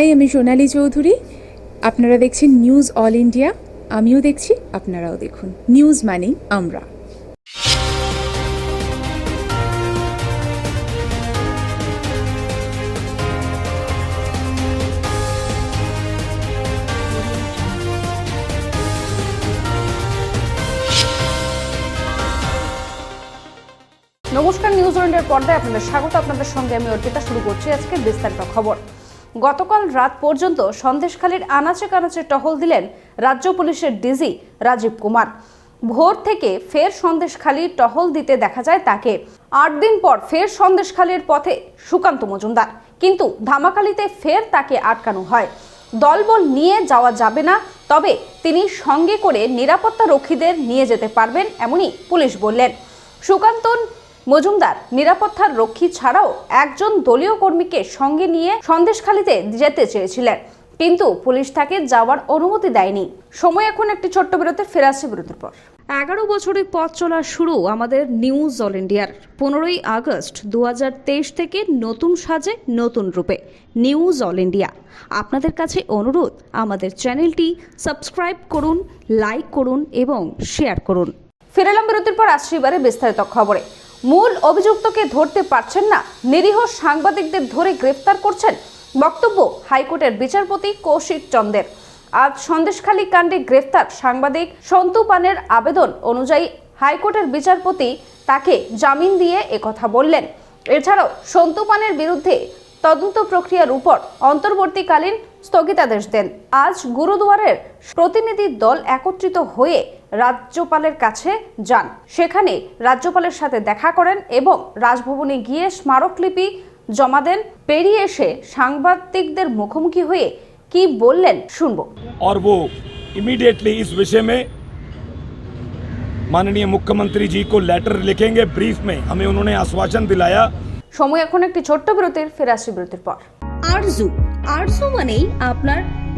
High, আমি সোনালি চৌধুরী। আপনারা দেখছেন নিউজ অল ইন্ডিয়া আমিও দেখছি, আপনারাও দেখুন। নিউজ মানেই আমরা। নমস্কার নিউজ ওয়ার্ল্ডের পর্দায় আপনাদের স্বাগত। আপনাদের সঙ্গে আমি অর্পিতা, শুরু করছি আজকে বিস্তারিত খবর। গতকাল রাত পর্যন্ত সন্দেশখালীর আনাচে কানাচে টহল দিলেন রাজ্য পুলিশের ডিজি রাজীব কুমার। ভোর থেকে ফের সন্দেশখালী টহল দিতে দেখা যায় তাকে। আট দিন পর ফের সন্দেশখালীর পথে সুকান্ত মজুমদার। কিন্তু ধামাকালিতে ফের তাকে আটকানো হয়। দলবল নিয়ে যাওয়া যাবে না, তবে তিনি সঙ্গে করে নিরাপত্তা রক্ষীদের নিয়ে যেতে পারবেন এমনই পুলিশ বললেন। সুকান্তন মজুমদার নিরাপত্তার রক্ষী ছাড়াও একজন দলীয় কর্মীকে সঙ্গে নিয়ে সন্দেশখালিতে যেতে চেয়েছিলেন। কিন্তু পুলিশ তাকে যাওয়ার অনুমতি দেয়নি। সময় এখন একটি ছোট্ট বিরতির ফিরে আসছে বিরতির পর। এগারো বছরের পথ চলা শুরু আমাদের নিউজ অল ইন্ডিয়ার। পনেরোই আগস্ট দু হাজার তেইশ থেকে নতুন সাজে নতুন রূপে নিউজ অল ইন্ডিয়া। আপনাদের কাছে অনুরোধ আমাদের চ্যানেলটি সাবস্ক্রাইব করুন লাইক করুন এবং শেয়ার করুন। ফিরেলাম বিরতির পর আসছি এবারে বিস্তারিত খবরে। মূল অভিযুক্তকে ধরতে পারছেন না। নিরীহ সাংবাদিকদের ধরে গ্রেফতার করছেন বক্তব্য হাইকোর্টের বিচারপতি কৌশিক চন্দের। আজ সন্দেশখালী কাণ্ডে গ্রেফতার সাংবাদিক সন্তু পানের আবেদন অনুযায়ী হাইকোর্টের বিচারপতি তাকে জামিন দিয়ে একথা বললেন। এছাড়াও সন্তু পানের বিরুদ্ধে তদন্ত প্রক্রিয়ার উপর অন্তর্বর্তীকালীন স্থগিতাদেশ দেন। আজ গুরুদুয়ারের প্রতিনিধি দল একত্রিত হয়ে রাজ্যপালের কাছে যান সেখানে রাজ্যপালের সাথে দেখা করেন এবং রাজভবনে গিয়ে স্মারকলিপি জমা দেন পেরিয়ে এসে সাংবাদিকদের মুখোমুখি হয়ে কি বললেন শুনবো और वो इमीडिएटली इस विषय में माननीय मुख्यमंत्री जी को लेटर लिखेंगे ब्रीफ में हमें उन्होंने आश्वासन दिलाया সময় এখন একটি ছোট্ট বিরতির ফিরে আসছি বিরতির পর আরজু আরজু মানেই আপনার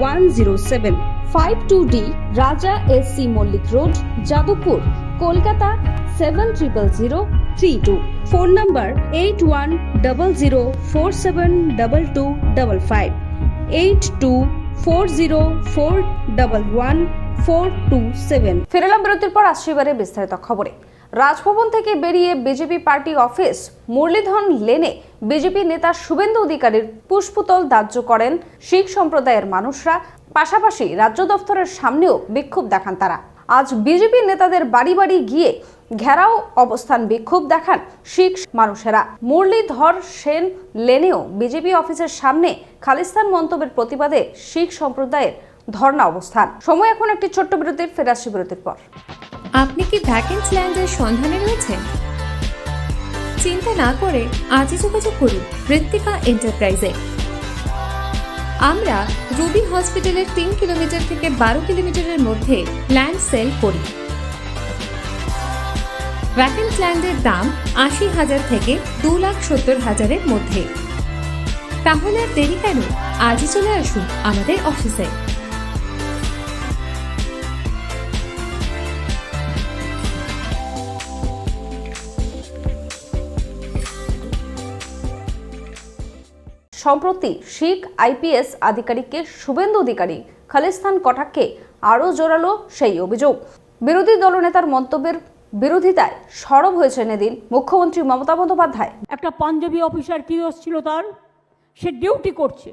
one zero seven five two D Raja S C Mallick road Jadavpur Kolkata seven triple zero three two phone number eight one double zero four seven double two double five eight two four zero four double one four two seven ফিরেলাম বিরতির পর, আসছি এবারে বিস্তারিত খবরে। রাজভবন থেকে বেরিয়ে BJP party office মুরলীধন লেনে BJP নেতা শুভেন্দু অধিকারীর পুষ্পতল দাহ্য করেন। শিখ সম্প্রদায়ের মানুষরা, পাশাপাশি রাজ্য দফতরের সামনেও বিক্ষোভ দেখান তারা। আজ বিজেপি নেতাদের বাড়ি বাড়ি গিয়ে ঘেরাও অবস্থান বিক্ষোভ দেখান শিখ মানুষেরা। মুরলীধর সেন লেনেও বিজেপি অফিসের সামনে খালিস্তান মন্তব্যের প্রতিবাদে শিখ সম্প্রদায়ের ধর্ণা অবস্থান। সময় এখন একটি ছোট্ট বিরতির ফেরাসি বিরতির পর। আপনি কি ভ্যাকেন্স ল্যান্ডের সন্ধানে রয়েছেন চিন্তা না করে আজই যোগাযোগ করুন ঋত্বিকা এন্টারপ্রাইজে আমরা রুবি হসপিটালের তিন কিলোমিটার থেকে বারো কিলোমিটারের মধ্যে ল্যান্ড সেল করি। ভ্যাকেন্স ল্যান্ডের দাম আশি হাজার থেকে দু লাখ সত্তর হাজারের মধ্যে। তাহলে আর দেরি কেন? আজই চলে আসুন আমাদের অফিসে সম্প্রতি শিখ আইপিএস আধিকারিককে শুভেন্দু অধিকারী খালিস্তান কটাক্ষে আরও জোরালো সেই অভিযোগ। বিরোধী দলনেতার মন্তব্যের বিরোধিতায় সরব হয়েছেন এদিন মুখ্যমন্ত্রী মমতা বন্দ্যোপাধ্যায়। একটা পাঞ্জাবি অফিসার কী ছিল তার? সে ডিউটি করছে।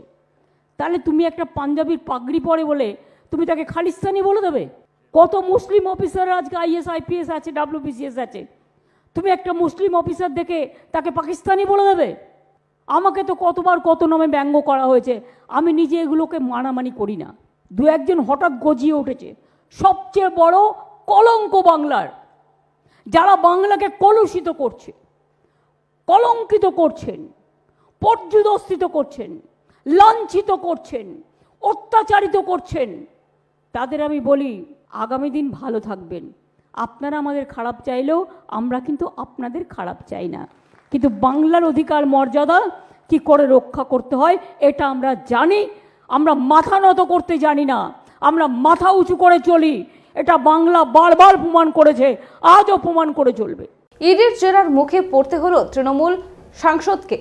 তাহলে তুমি একটা পাঞ্জাবির পাগড়ি পরে বলে তুমি তাকে খালিস্তানি বলে দেবে? কত মুসলিম অফিসার আজকে আইএস, আইপিএস আছে, ডাব্লিউবিসিএস আছে। তুমি একটা মুসলিম অফিসার দেখে তাকে পাকিস্তানি বলে দেবে? আমাকে তো কতবার কত নামে ব্যঙ্গ করা হয়েছে। আমি নিজে এগুলোকে মানামানি করি না। দু একজন হঠাৎ গজিয়ে উঠেছে। সবচেয়ে বড় কলঙ্ক বাংলার। যারা বাংলাকে কলুষিত করছে, কলঙ্কিত করছেন, পর্যুদস্তিত করছেন, লাঞ্ছিত করছেন, অত্যাচারিত করছেন, তাদের আমি বলি, আগামী দিন ভালো থাকবেন। আপনারা আমাদের খারাপ চাইলেও আমরা কিন্তু আপনাদের খারাপ চাই না। কিন্তু বাংলার অধিকার মর্যাদা কি করে রক্ষা করতে হয় এটা আমরা জানি। আমরা মাথা নত করতে জানি না। আমরা মাথা উঁচু করে চলি। এটা বাংলা বারবার প্রমাণ করেছে আজও প্রমাণ করে চলবে। ইডির জেরার মুখে পড়তে হলো তৃণমূল সাংসদকে।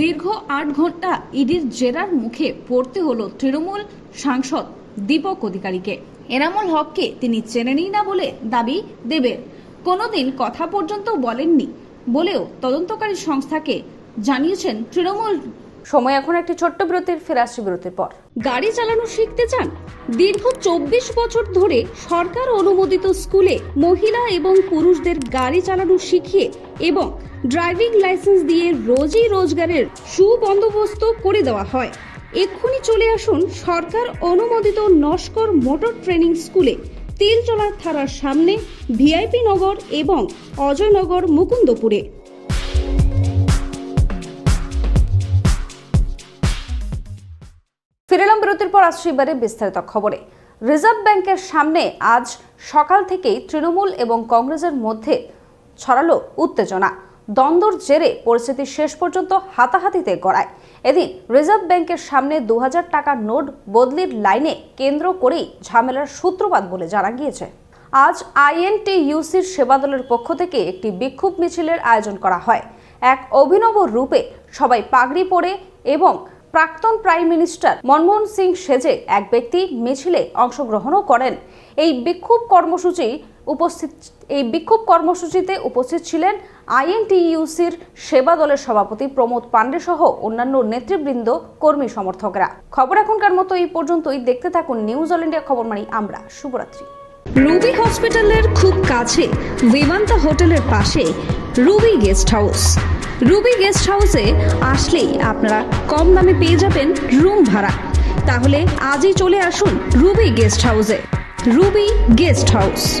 দীর্ঘ আট ঘণ্টা ইডির জেরার মুখে পড়তে হলো তৃণমূল সাংসদ দীপক অধিকারীকে। এনামুল হককে তিনি চেনেনই না বলে দাবি দেবের কোনোদিন কথা পর্যন্ত বলেননি। বলেও তদন্তকারী সংস্থাকে জানিয়েছেন তৃণমূল। সময় এখন একটি ছোট্ট বিরতির ফিরে আসছি বিরতির পর। গাড়ি চালানো শিখতে চান? দীর্ঘ চব্বিশ বছর ধরে সরকার অনুমোদিত স্কুলে মহিলা এবং পুরুষদের গাড়ি চালানো শিখিয়ে এবং ড্রাইভিং লাইসেন্স দিয়ে রোজই রোজগারের সুবন্দোবস্ত করে দেওয়া হয়। এক্ষুনি চলে আসুন সরকার অনুমোদিত নস্কর মোটর ট্রেনিং স্কুলে। তিলচলার থানার সামনে ভিআইপি নগর এবং অজয়নগর মুকুন্দপুরে। ফিরেলাম বিরতির পর আসছি এবারে বিস্তারিত খবরে। রিজার্ভ ব্যাংকের সামনে আজ সকাল থেকেই তৃণমূল এবং কংগ্রেসের মধ্যে ছড়ালো উত্তেজনা। দ্বন্দ্বর জেরে পরিস্থিতি শেষ পর্যন্ত হাতাহাতিতে গড়ায়। এদিন রিজার্ভ ব্যাংকের সামনে দু টাকার নোট বদলির লাইনে কেন্দ্র করেই ঝামেলার সূত্রপাত বলে জানা গিয়েছে। আজ আইএনটিইউসির সেবাদলের পক্ষ থেকে একটি বিক্ষোভ মিছিলের আয়োজন করা হয়। এক অভিনব রূপে সবাই পাগড়ি পরে এবং প্রাক্তন প্রাইম মিনিস্টার মনমোহন সিং সেজে এক ব্যক্তি মিছিলে অংশগ্রহণও করেন। এই বিক্ষোভ কর্মসূচি উপস্থিত, এই বিক্ষোভ কর্মসূচিতে উপস্থিত ছিলেন আইএনটিইউসির সেবা দলের সভাপতি প্রমোদ পাণ্ডে সহ অন্যান্য নেতৃবৃন্দ, কর্মী সমর্থকরা। খবর এখনকার মতো এই পর্যন্তই। দেখতে থাকুন নিউজ অল ইন্ডিয়া খবর মানি আমরা। শুভরাত্রি। রুবি হসপিটালের খুব কাছে বিমান্তা হোটেলের পাশে, Ruby guest house. Ruby guest হাউসে আসলেই আপনারা কম দামে পেয়ে যাবেন রুম ভাড়া। তাহলে আজই চলে আসুন রুবি গেস্ট হাউসে। Ruby guest house.